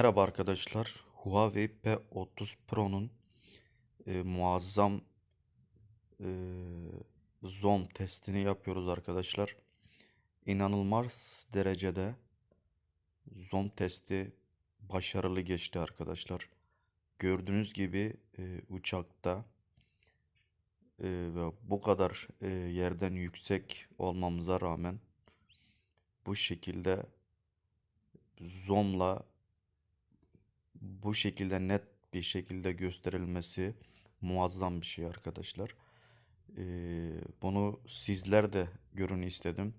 Merhaba arkadaşlar. Huawei P30 Pro'nun e, muazzam e, zoom testini yapıyoruz arkadaşlar. İnanılmaz derecede zoom testi başarılı geçti arkadaşlar. Gördüğünüz gibi e, uçakta e, ve bu kadar e, yerden yüksek olmamıza rağmen bu şekilde zoom'la bu şekilde net bir şekilde gösterilmesi muazzam bir şey arkadaşlar. Ee, bunu sizler de görün istedim.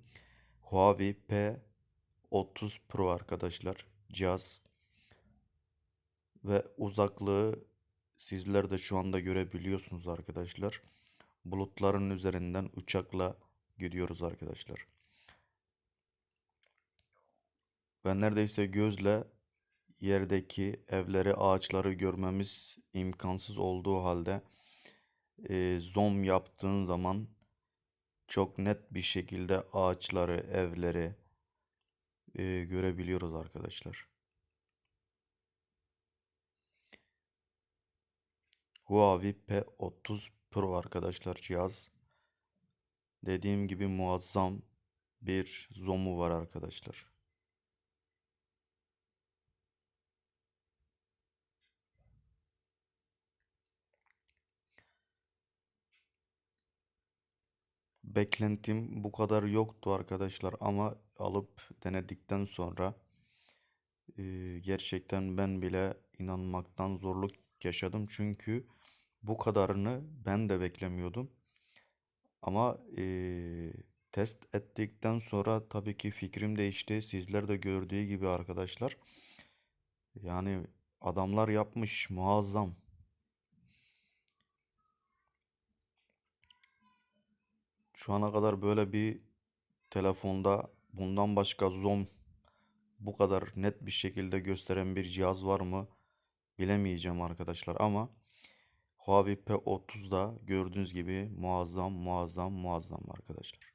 Huawei P30 Pro arkadaşlar cihaz ve uzaklığı sizler de şu anda görebiliyorsunuz arkadaşlar. Bulutların üzerinden uçakla gidiyoruz arkadaşlar. Ve neredeyse gözle yerdeki evleri, ağaçları görmemiz imkansız olduğu halde e, zoom yaptığın zaman çok net bir şekilde ağaçları, evleri e, görebiliyoruz arkadaşlar. Huawei P30 Pro arkadaşlar cihaz. Dediğim gibi muazzam bir zoom'u var arkadaşlar. Beklentim bu kadar yoktu arkadaşlar ama alıp denedikten sonra e, gerçekten ben bile inanmaktan zorluk yaşadım. Çünkü bu kadarını ben de beklemiyordum. Ama e, test ettikten sonra tabii ki fikrim değişti. Sizler de gördüğü gibi arkadaşlar. Yani adamlar yapmış muazzam. Şu ana kadar böyle bir telefonda bundan başka zoom bu kadar net bir şekilde gösteren bir cihaz var mı bilemeyeceğim arkadaşlar ama Huawei P30'da gördüğünüz gibi muazzam muazzam muazzam arkadaşlar.